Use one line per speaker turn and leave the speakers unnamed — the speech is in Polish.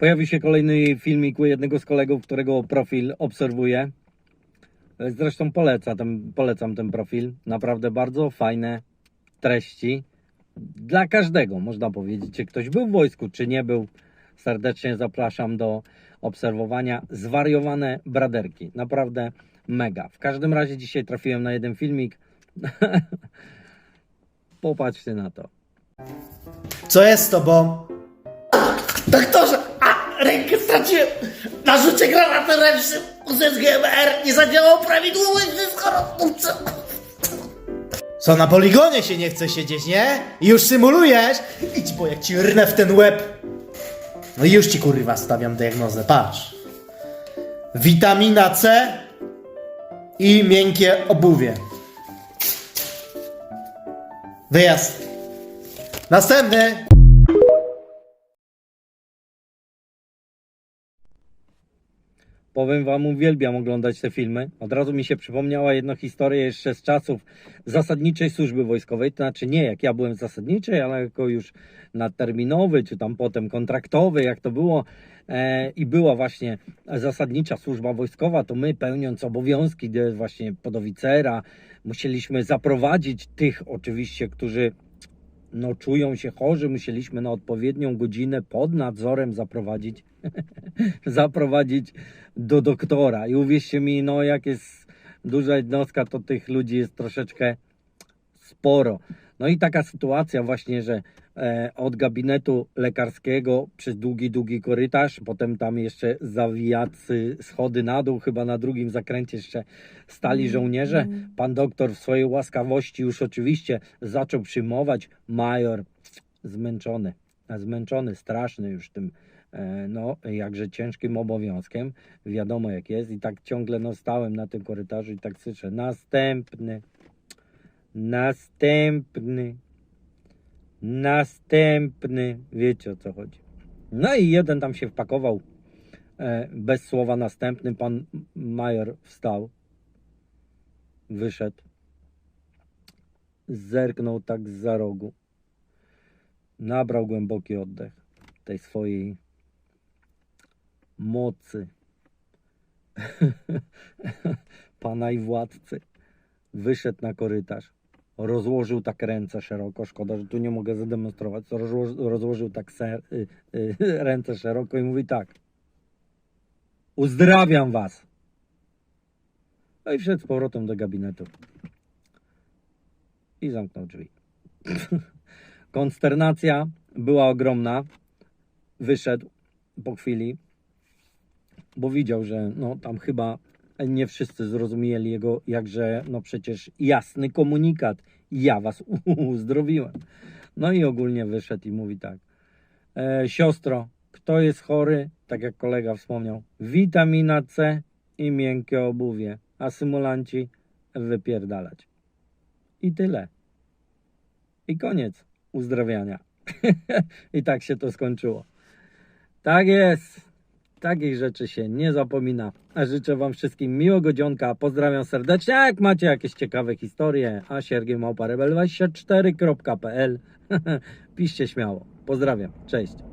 Pojawi się kolejny filmik u jednego z kolegów, którego profil obserwuję. Zresztą poleca ten, polecam ten profil. Naprawdę bardzo fajne treści. Dla każdego, można powiedzieć. Czy ktoś był w wojsku, czy nie był. Serdecznie zapraszam do obserwowania. Zwariowane braderki. Naprawdę mega. W każdym razie dzisiaj trafiłem na jeden filmik. Popatrzcie na to.
Co jest z tobą?
Doktorze, rękę straciłem na rzucie granatem ręcznym. UZS GMR nie zadziałał prawidłowo i wszystko.
Co, na poligonie się nie chce siedzieć, nie? I już symulujesz? Idź, bo jak ci rnę w ten łeb. No i już ci kurwa stawiam diagnozę, patrz. Witamina C i miękkie obuwie. Wyjazd. Następny.
Powiem Wam, uwielbiam oglądać te filmy. Od razu mi się przypomniała jedna historia jeszcze z czasów zasadniczej służby wojskowej. To znaczy nie jak ja byłem w zasadniczej, ale jako już nadterminowy, czy tam potem kontraktowy, jak to było. E, I była właśnie zasadnicza służba wojskowa, to my pełniąc obowiązki e, właśnie podoficera, musieliśmy zaprowadzić tych oczywiście, którzy no, czują się chorzy, musieliśmy na odpowiednią godzinę pod nadzorem zaprowadzić zaprowadzić do doktora. I uwierzcie mi, no jak jest duża jednostka, to tych ludzi jest troszeczkę sporo. No i taka sytuacja właśnie, że od gabinetu lekarskiego przez długi, długi korytarz, potem tam jeszcze zawijacy schody na dół, chyba na drugim zakręcie jeszcze stali żołnierze. Pan doktor w swojej łaskawości już oczywiście zaczął przyjmować. Major zmęczony, zmęczony, straszny już tym e, no, jakże ciężkim obowiązkiem. Wiadomo jak jest i tak ciągle no, stałem na tym korytarzu i tak słyszę następny, następny, następny. Wiecie o co chodzi. No i jeden tam się wpakował e, bez słowa następny. Pan major wstał, wyszedł, zerknął tak za rogu, nabrał głęboki oddech tej swojej mocy pana i władcy. Wyszedł na korytarz, rozłożył tak ręce szeroko. Szkoda, że tu nie mogę zademonstrować. Rozło- Rozłożył tak ser, y, y, ręce szeroko i mówi tak. Uzdrawiam was. No i wszedł z powrotem do gabinetu. I zamknął drzwi. Konsternacja była ogromna. Wyszedł po chwili, bo widział, że no, tam chyba nie wszyscy zrozumieli jego jakże, no przecież jasny komunikat. Ja was uzdrowiłem. No i ogólnie wyszedł i mówi tak. E, siostro, kto jest chory? Tak jak kolega wspomniał. Witamina C i miękkie obuwie. A symulanci wypierdalać. I tyle. I koniec uzdrawiania. I tak się to skończyło. Tak jest. Takich rzeczy się nie zapomina. A życzę Wam wszystkim miłego dzionka. Pozdrawiam serdecznie. A jak macie jakieś ciekawe historie, a siergiemałparebel24.pl Piszcie śmiało. Pozdrawiam. Cześć.